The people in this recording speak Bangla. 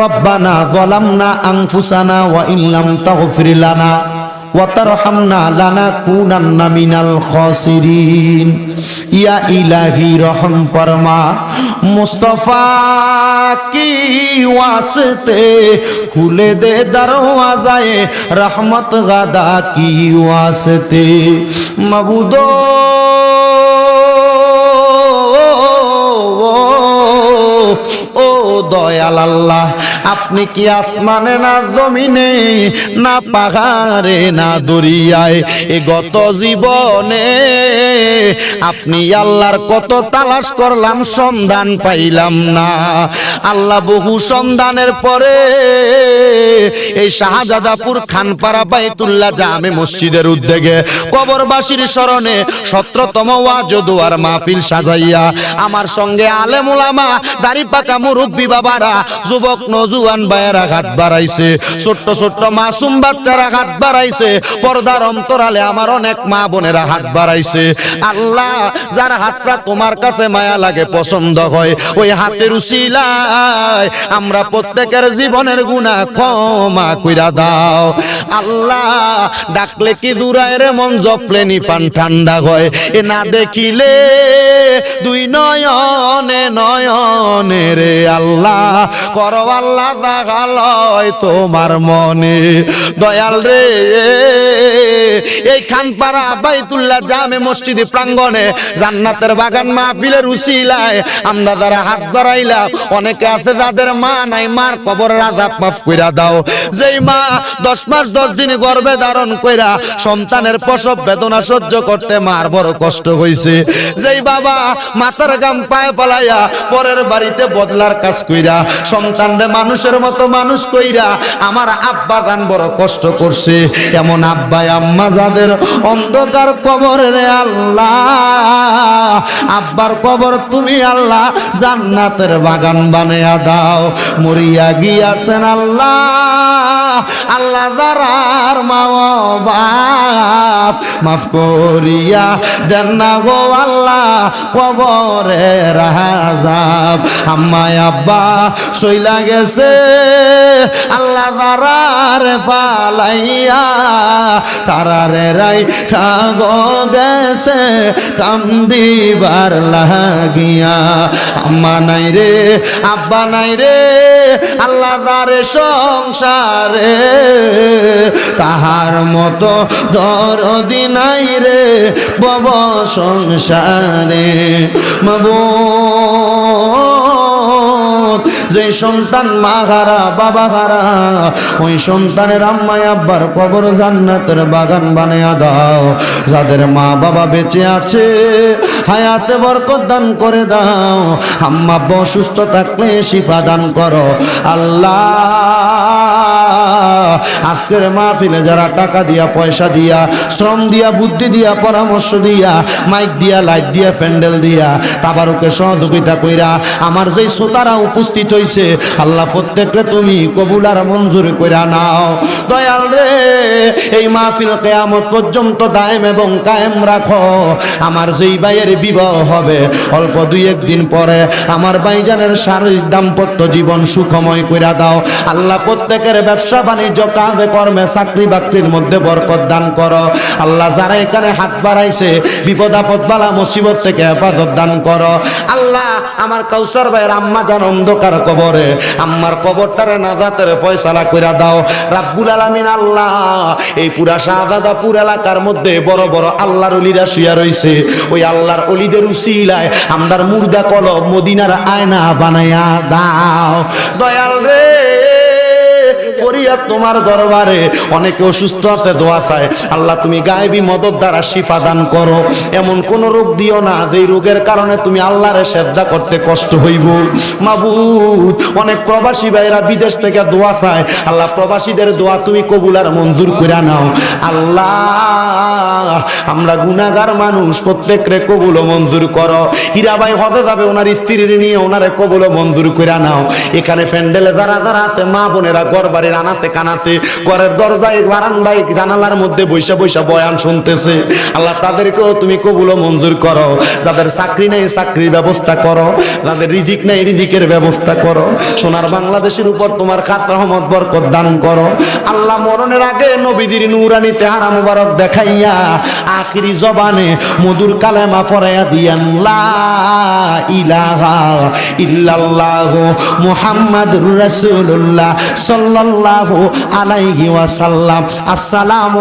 রব্বানা জলামনা লানা ওয়া তারহামনা লানা ইয়া ইলাহি রহম ফরমা। মুস্তাফা কি ওয়াসতে খুলে দে দরওয়াজায়ে, রহমত গাদা কি দয়াল আল্লাহ। আপনি কি আসমানে না জমিনে, না পাহাড়ে, না দরিয়ায় এ গত জীবনে? আপনি আল্লাহর কত তালাশ করলাম, সন্ধান পাইলাম না। আল্লাহ বহু সন্ধানের পরে এই শাহজাদাপুর খানপাড়া বাইতুল্লাহ জামে মসজিদের উদ্যোগে কবরবাসীর স্মরণে সতেরোতম ওয়াজদুয়ার মাহফিল সাজাইয়া আমার সঙ্গে আলেম উলামা দাড়ি পাকা মুরব্বী বাবারা, যুবক নজুয়ান ভাইয়েরা হাত বাড়াইছে, ছোট্ট ছোট্ট মাসুম বাচ্চারা হাত বাড়াইছে, পর্দার অন্তরালে আমার অনেক মা বোনেরা হাত বাড়াইছে। আল্লাহ, যার হাতটা তোমার কাছে মায়া লাগে, পছন্দ হয়, ওই হাতের উসিলায় আমরা প্রত্যেকের জীবনের গুণা ক্ষমা কইরা দাও। আল্লাহ, ডাকলে কি দূরায় রে মন জফলে নিফান ঠান্ডা হয়? এ না দেখিলে দুই নয়নে নয়নে রে আল্লাহ। করো আল্লাহ দেখালয় তোমার মনে। দয়াল রে এই খানপাড়া বাইতুল্লাহ জামে মসজিদে প্রাঙ্গণে জান্নাতের বাগান মাহফিলের উসিলায় আমরা যারা হাত বাড়াইলাম, অনেকে আছে যাদের মা নাই, মার কবর রাজা মাফ কইরা দাও। যেই মা দশ মাস দশ দিন গর্ভে ধারণ কইরা সন্তানের প্রসব বেদনা সহ্য করতে মার বড় কষ্ট হইছে। যেই বাবা মাথার গাম পায়ে পালাইয়া পরের বাড়িতে বদলার কাজ কইরা, সন্তানরে মানুষের মতো মানুষ কইরা আমার আব্বা গান বড় কষ্ট করছে। এমন আব্বাই আম্মা যাদের অন্ধকার কবরে আল্লাহ। আব্বার কবর তুমি আল্লাহ জান্নাতের বাগান বানিয়া দাও। মরিয়া গিয়াছেন আল্লাহ। আল্লাহ দারার মা মাফ করিয়া দেন না গো আল্লাহ কবরে রাজাব আম্মায় আব্বা সইলা গেছে, আল্লাহ দারার পালাইয়া তারারে রাই খাগ গেছে কান্দিবার লাগিয়া। আম্মা নাই রে, আব্বা নাই রে, আল্লাহ দারে সংসারে তাহার মতো দরদি নাই রে বব সংসারে মাবো যে সন্তান মা হারা, বাবা হারা, ওই সন্তানের আম্মাই আব্বার কবর জান্নাতের বাগান বানিয়ে দাও। যাদের মা বাবা বেঁচে আছে, হায়াতে বরকত দান করে দাও। আম্মা অসুস্থ থাকলে শিফা দান করো। আল্লাহ আজকের মাহফিলে যারা টাকা দিয়া, পয়সা দিয়া, শ্রম দিয়া, বুদ্ধি দিয়া, পরামর্শ দিয়া, মাইক দিয়া, লাইট দিয়া, প্যান্ডেল দিয়া, তাবারুকে সহযোগিতা কইরা আমার যেই শ্রোতারা উপস্থিত হইছে, আল্লাহ প্রত্যেককে তুমি কবুল আর মঞ্জুর কইরা নাও। দয়াল রে, এই মাহফিল কেয়ামত পর্যন্ত দায়েম এবং কায়েম রাখো। আমার যেই ভাইয়ের বিবাহ হবে, অল্প দুই একদিন পরে আমার ভাইজানের শারীরিক দাম্পত্য জীবন সুখময় কইরা দাও। আল্লাহ প্রত্যেকের ব্যবসা বাণিজ্য কাজে কর্মে চাকরি বাকরির মধ্যে বরকত দান করো। আল্লাহ যারা এখানে হাত বাড়াইছে, বিপদ আপদ বালা মুসিবত থেকে হেফাজত দান করো। আল্লাহ আমার কৌসর ভাইয়ের আম্মা যান অন্ধকার কবরে, আম্মার কবরটারে নাজাতের ফয়সালা কইরা দাও। রাব্বুল আলামিন আল্লাহ, এই পুরা শাহজাদাপুর এলাকার মধ্যে বড় বড় আল্লাহর অলিরা শুয়া রইছে। ওই আল্লাহর অলিদের উসিলায় আমরার মুর্দা কলব মদিনার আয়না বানাইয়া দাও। দয়াল রে! ফরিয়াদ তোমার দরবারে অনেকে অসুস্থ আছে, দোয়া চায়। আল্লাহ, তুমি গায়েবী মদত দ্বারা শিফা দান করো। এমন কোন রোগ দিও না যে রোগের কারণে তুমি আল্লাহরে শ্রদ্ধা করতে কষ্ট হইব। মাবুদ, অনেক প্রবাসী ভাইরা বিদেশ থেকে দোয়া চায়। আল্লাহ, প্রবাসীদের দোয়া তুমি কবুল আর মঞ্জুর করে নাও। আল্লাহ, আমরা গুনাগার মানুষ, প্রত্যেকরে কবুল মঞ্জুর করো। হীরাবাই হজে যাবে, ওনার স্ত্রীর নিয়ে ওনারে কবুল মঞ্জুর করে নাও। এখানে প্যান্ডেলে যারা যারা আছে, মা বোনেরা ঘর বাড়ির আনাসে কানাসে, ঘরের দরজায় বারান্দায় জানালার মধ্যে বৈশা বৈশা বয়ান শুনতেছে। আল্লাহ তাদেরকেও তুমি কবুল মঞ্জুর করো। যাদের চাকরি নেই, চাকরির ব্যবস্থা করো। যাদের রিজিক নেই, রিজিকের ব্যবস্থা করো। সোনার বাংলাদেশের উপর তোমার খাস রহমত, বরকত দান করো। আল্লাহ মরণের আগে নবীজির নুরানি চেহারা মুবারক দেখাইয়া আখিরি জবানে মধুর কালেমা পড়াইয়া দিয়ান, লা ইলাহা ইল্লাল্লাহ মুহাম্মাদুর রাসূলুল্লাহ সাল্লাল্লাহু আলাইহি ওয়াসাল্লাম। আসসালামু